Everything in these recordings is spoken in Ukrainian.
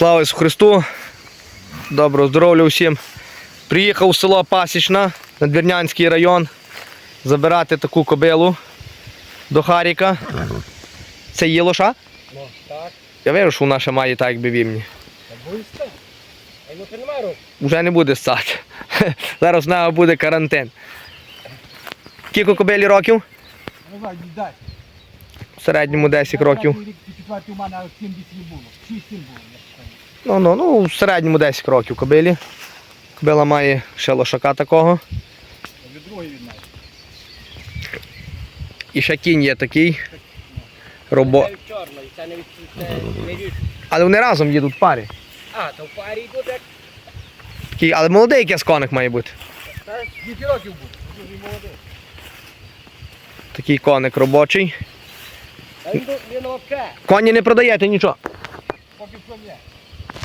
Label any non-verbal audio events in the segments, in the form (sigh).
Слава Ісусу Христу! Доброго здоров'я всім! Приїхав у село Пасічна, Надвірнянський район, забирати таку кобилу до Харіка. Це є лоша? Так. Я вірю, що вона ще має так, якби вімні. Ну? Вже не буде стати. (laughs) Зараз в нього буде карантин. Скільки кобилі років? Ну. В середньому 10 років. Рік четвертий у мене 70 не було. 6 було. Ну, ну, ну, в середньому 10 років кобилі. Кобила має ще лошака такого. І ще кінь є такий. Робо... Але вони разом їдуть в парі. А, то в парі йдуть як. Такий, але молодий якийсь коник має бути. Скільки років був? Дуже молодий. Такий коник робочий. Коні не продаєте нічого. поки що є.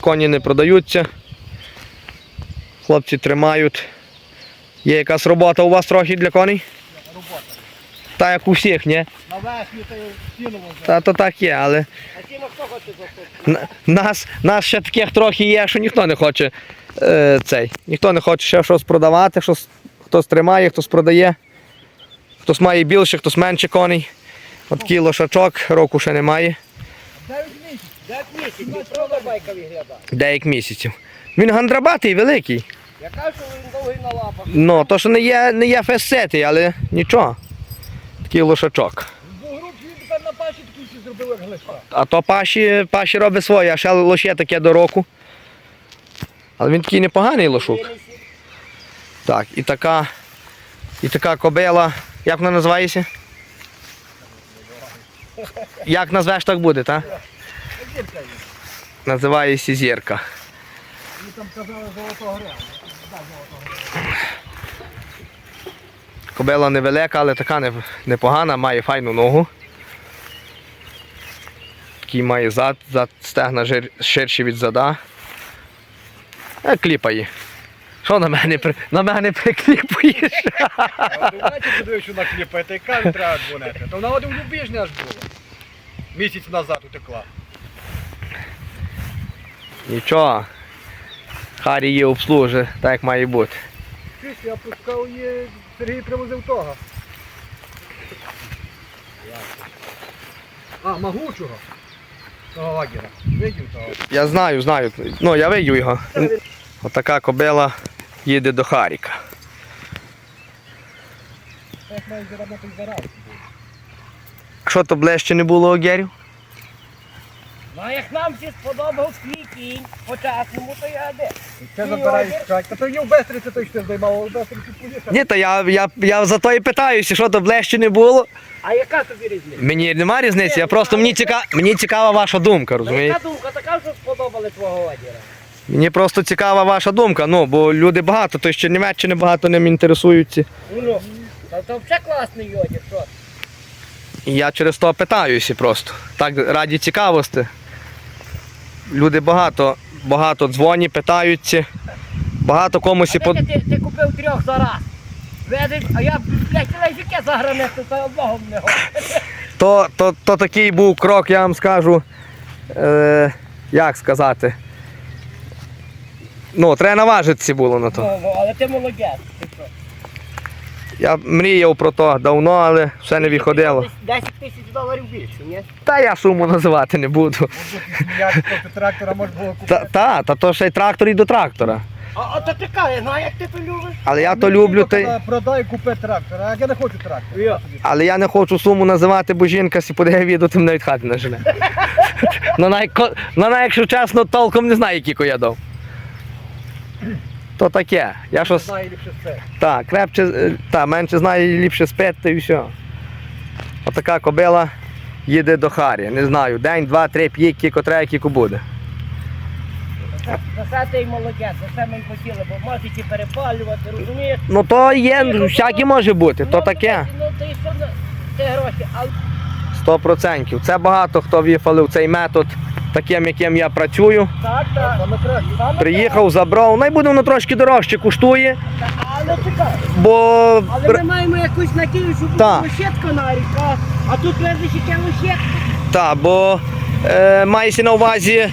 Коні не продаються. Хлопці тримають. Є якась робота у вас трохи для коней? Робота. Та як у всіх, ні? На весні то кинуло вже. Та то так є, але А ті на хто хоче заходити? нас, нас ще таких трохи є, що ніхто не хоче е, цей. Ніхто не хоче ще щось продавати, щось, хтось тримає, хтось продає. Хтось має більше, хтось менше коней. От такий лошачок, року ще немає. 9 місяців. 9. Правда байка виглядає. Деяких місяців. Він гандрабатий, великий. Я кажу, що він довгий на лапах. Ну, то що не є, не є фесетий, але нічого. Такий лошачок. Був груб, він тепер на паші такий всі зробив, як глиша. А то паші, паші робить своє, а ще лоще таке до року. Але він такий непоганий лошук. Так, і така, і така кобила. Як вона називається? Як назвеш, так буде, так? Зірка є. Називається зірка. Мені там казали золотого гря. Кобила невелика, але така непогана, має файну ногу. Такий має зад, зад стегна жир, ширші від зада. Е, кліпає. Що на мене, при- на мене прикліпуєш? Знаєте, подивив, що накліпає, та не треба дзвонити. То вона один любіжня аж була. Місяць назад утекла. Нічого. Харі її обслужить, так як має бути. Я пускав її, Сергій привозив того. А, могучого. Того лагера. Видів того. Я знаю, знаю. Ну, я видів його. Отака кобила їде до Харіка. Що то ближче не було огерів? Ну, а як нам всі сподобався квітінь по-часному, то я де? Це забираєш крак. Та то є в Бестриці той, що ти здіймав, у Бестриці поїхав. Ні, то я, я, я за то і питаюся, що то ближче не було. А яка тобі різниця? Мені нема різниці, я просто мені цікава, мені цікава ваша думка, Ну, розумієте? яка думка така, що сподобали твого одіра? Мені просто цікава ваша думка, ну, бо люди багато, то ще Німеччини багато ним інтересуються. Ну, та то взагалі класний одір, що? І я через то питаюся просто. Так, раді цікавості. Люди багато, багато дзвонять, питаються. Багато комусь і А под... ти, ти, купив трьох за раз. Видиш, а я, блядь, яке за гранату, та одного не говорю. то, то, то такий був крок, я вам скажу. Е, як сказати? Ну, треба наважитися було на то. Ну, ну, але ти молодець. Ти що? Я мріяв про то давно, але все не виходило. Десь 10 тисяч доларів більше, ні? Та я суму називати не буду. Трактора можна було купити. Та, та, та то ще й трактор і до трактора. А, а то така, ну а як ти то любиш? Але я то люблю, та... Продай, купи трактор, а я не хочу трактор. Я. але я не хочу суму називати, бо жінка сі подає відео, тим навіть хати не жене. (laughs) Ну, навіть, ко- ну, якщо чесно, толком не знаю, які я дав. То таке. Я щось. Знаю ліпше все. Так, крепче, е, та, менше знає, ліпше спити і все. Отака кобила їде до Харі. Не знаю, день, два, три, п'ять, кіко треба, кіко буде. За це й молодець, за це ми хотіли, бо можете перепалювати, розумієш? Ну то є, всяке може бути, то таке. Ну що на ті гроші, але Сто процентів. Це багато хто віфалив цей метод таким, яким я працюю. так, так. Приїхав, забрав. Найбуде воно трошки дорожче коштує. Але чекай, бо але ми маємо якусь надію, що Так. буде лощетка на ріка, а тут лежить яке лощетка. та, бо е, мається на увазі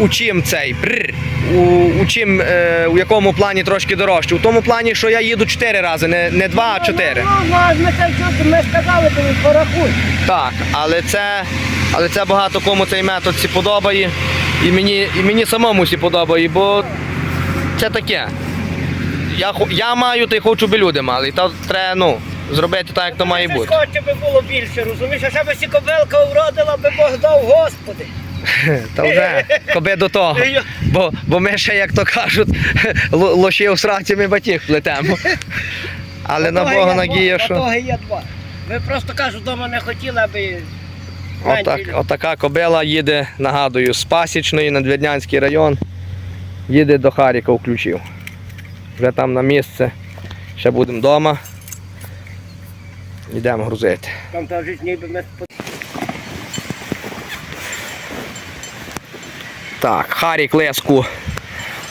у чим цей. Бррр, у, у чим, е, у якому плані трошки дорожче. У тому плані, що я їду 4 рази, не, не 2, а 4. Ну, ну, ми це чути, ми сказали, тобі порахуй. Так, але це, але це багато кому цей метод сі подобає. І мені, і мені самому сі подобає, бо це таке. Я, я маю та й хочу, би люди мали. І то треба ну, зробити так, як то має бути. хоче би було більше, розумієш? А ще би сі кобилка вродила, би Бог дав, Господи. Та вже коби до того. Бо, бо ми ще, як то кажуть, (laughs) лоші в сраці ми батіг плетемо. Але на Бога надія, що. Того є два. Ми просто кажуть, вдома не хотіли, аби Отак, отака кобила їде, нагадую, з Пасічної на Двірнянський район. Їде до Харіка включив. Вже там на місце. Ще будемо вдома. Йдемо грузити. Там та ніби ми Так, Харік леску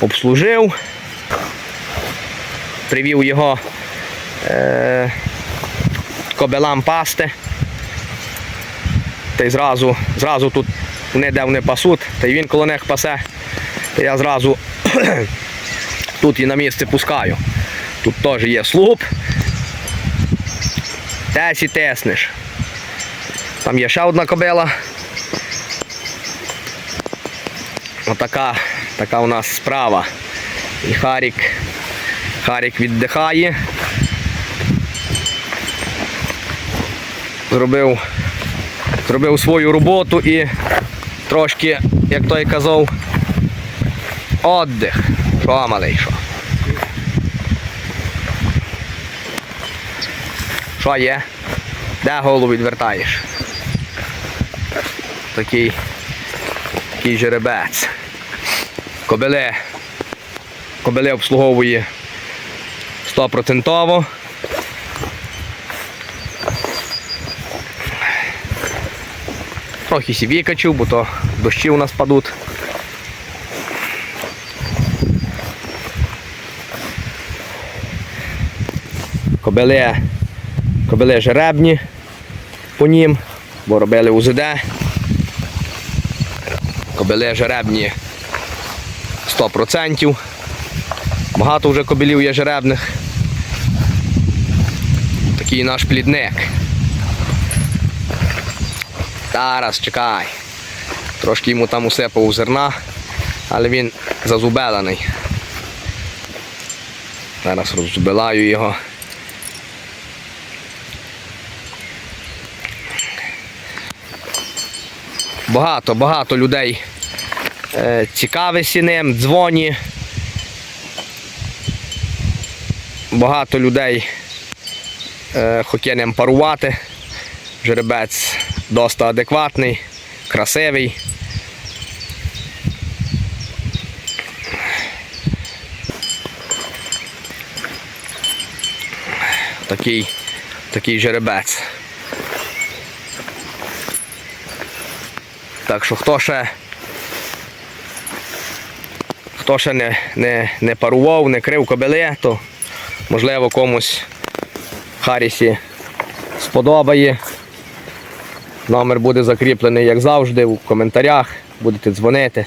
обслужив. Привів його е, кобелам пасти. Та й зразу, зразу тут де вони пасуть, та й він коло них пасе. Та я зразу (clears throat) тут і на місце пускаю. Тут теж є слуп. Тесь і теснеш. Там є ще одна кобила. Отака така у нас справа. І Харік, Харік віддихає. Зробив, зробив свою роботу і трошки, як той казав, отдих. Що, малий, що? Що є? Де голову відвертаєш? Такий такий жеребець. Кобеле. Кобеле обслуговує 100%. Трохи сі викачив, бо то дощі у нас падуть. Кобеле, кобеле жеребні по нім, бо робили УЗД. Кобеле жеребні 100%. Багато вже кобелів є жеребних. Такий наш плідник. Зараз чекай. Трошки йому там усипав зерна, але він зазубелений. Зараз роззубилаю його. Багато, багато людей е, цікавиться ним, дзвоні. Багато людей е, хоче ним парувати. Жеребець досить адекватний, красивий. Такий, такий жеребець. Так що хто ще хто ще не, не, не парував, не крив кобили, то можливо комусь Харісі сподобає. Номер буде закріплений, як завжди, у коментарях. Будете дзвонити.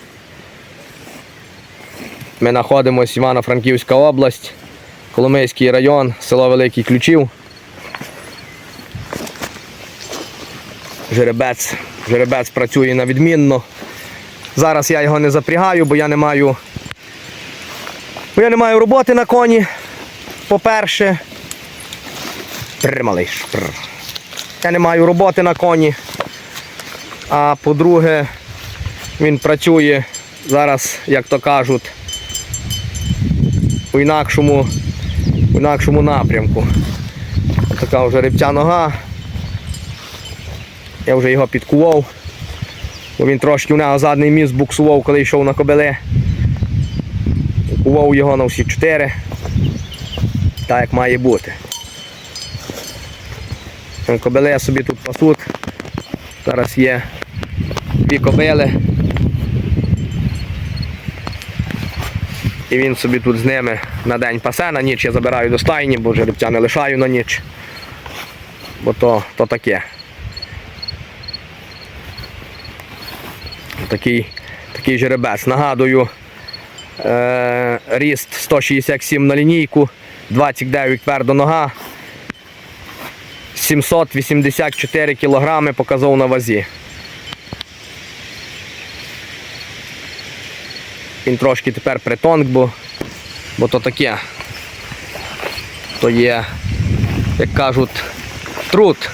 Ми знаходимося Івано-Франківська область, Коломийський район, село Великий Ключів. Жеребець, жеребець працює на відмінно. Зараз я його не запрягаю, бо я не маю. Бо я не маю роботи на коні. По-перше. Малиш. Я не маю роботи на коні. А по-друге, він працює зараз, як то кажуть, у інакшому, у інакшому напрямку. Така вже рибця нога. Я вже його підкував. Бо він трошки у нього задній міст буксував, коли йшов на кобили. Кував його на всі чотири. Так як має бути. Кобили собі тут пасуть. Зараз є дві кобили. І він собі тут з ними на день пасе, на ніч я забираю до стайні, бо жеребця не лишаю на ніч. Бо то, то таке. Такий, Такий жеребець. Нагадую, е, ріст 167 на лінійку, 29 твердо нога, 784 кілограми показав на вазі. Він трошки тепер притонк, бо, бо то таке. То є, як кажуть, труд.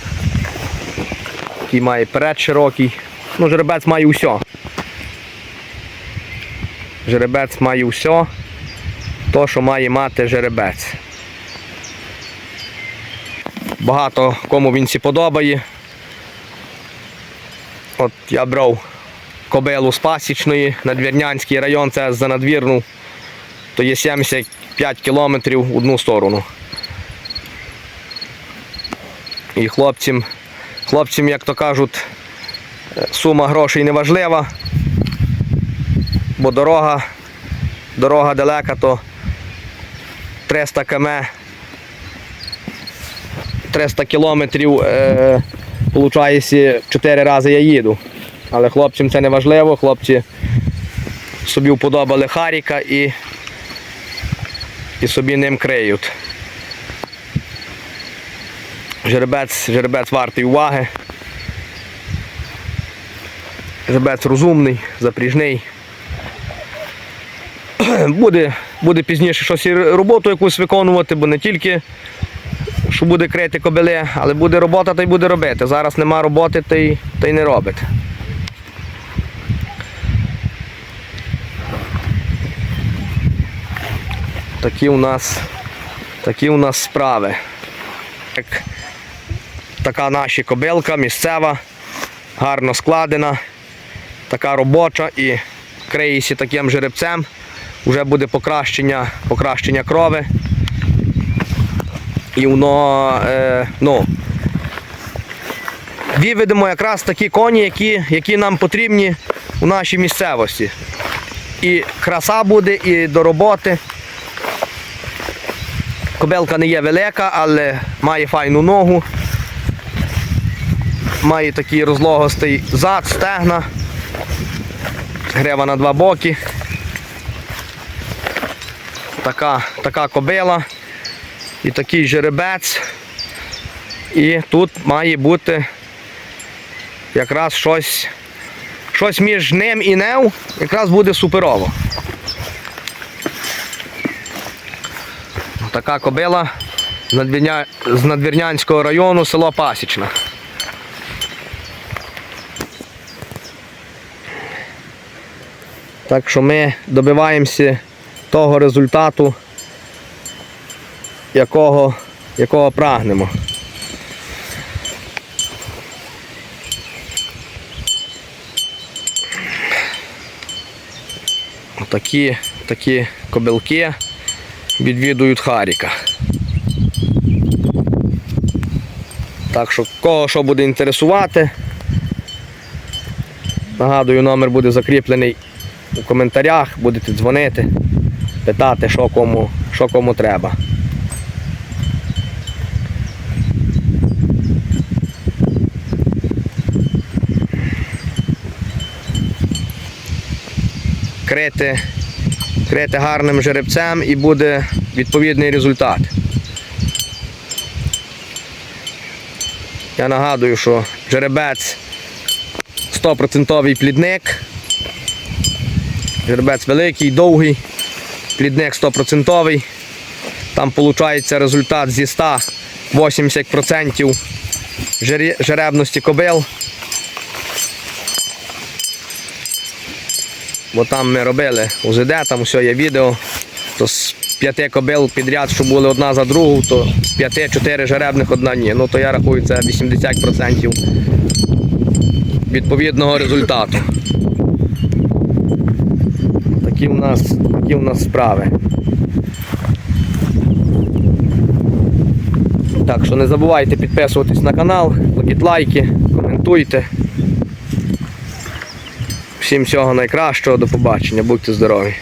Який має перед широкий. Ну, жеребець має усе. Жеребець має усе. То, що має мати жеребець. Багато кому він сі подобає. От я брав кобилу з Пасічної, Надвірнянський район, це за надвірну, то є 75 кілометрів в одну сторону. І хлопцям, хлопцям, як то кажуть, сума грошей не важлива, бо дорога, дорога далека, то 300 км, 300 кілометрів, е, виходить, 4 рази я їду. Але хлопцям це не важливо, хлопці собі вподобали Харіка і, і собі ним криють. Жеребець, жеребець вартий уваги. Жеребець розумний, запріжний. (clears throat) Буде, буде пізніше щось і роботу якусь виконувати, бо не тільки що буде крити кобили, але буде робота, та й буде робити. Зараз нема роботи, та й, та й не робить. Такі у нас, такі у нас справи. Як така наша кобилка місцева, гарно складена, така робоча і криється таким жеребцем. Вже буде покращення, покращення крови. І воно, е, ну, виведемо якраз такі коні, які, які нам потрібні у нашій місцевості. І краса буде, і до роботи. Кобелка не є велика, але має файну ногу. Має такий розлогостий зад, стегна. Грива на два боки. Така, така кобила і такий жеребець. І тут має бути якраз щось, щось між ним і нев, якраз буде суперово. Така кобила з, з Надвірнянського району, село Пасічна. Так що ми добиваємося того результату, якого, якого прагнемо. Такі, такі кобилки відвідують Харіка. Так що кого що буде інтересувати, нагадую, номер буде закріплений у коментарях, будете дзвонити, питати, що кому, що кому треба. Крити, крити гарним жеребцем і буде відповідний результат. Я нагадую, що жеребець 100% плідник. Жеребець великий, довгий, плідник 100%. Там виходить результат зі 180% жеребності кобил. Бо там ми робили УЗД, там все є відео. То з п'яти кобил підряд, що були одна за другу, то з п'яти чотири жеребних одна ні. Ну то я рахую це 80% відповідного результату. Такі у нас, такі у нас справи. Так що не забувайте підписуватись на канал, кладіть лайки, коментуйте. Всім всього найкращого, до побачення, будьте здорові.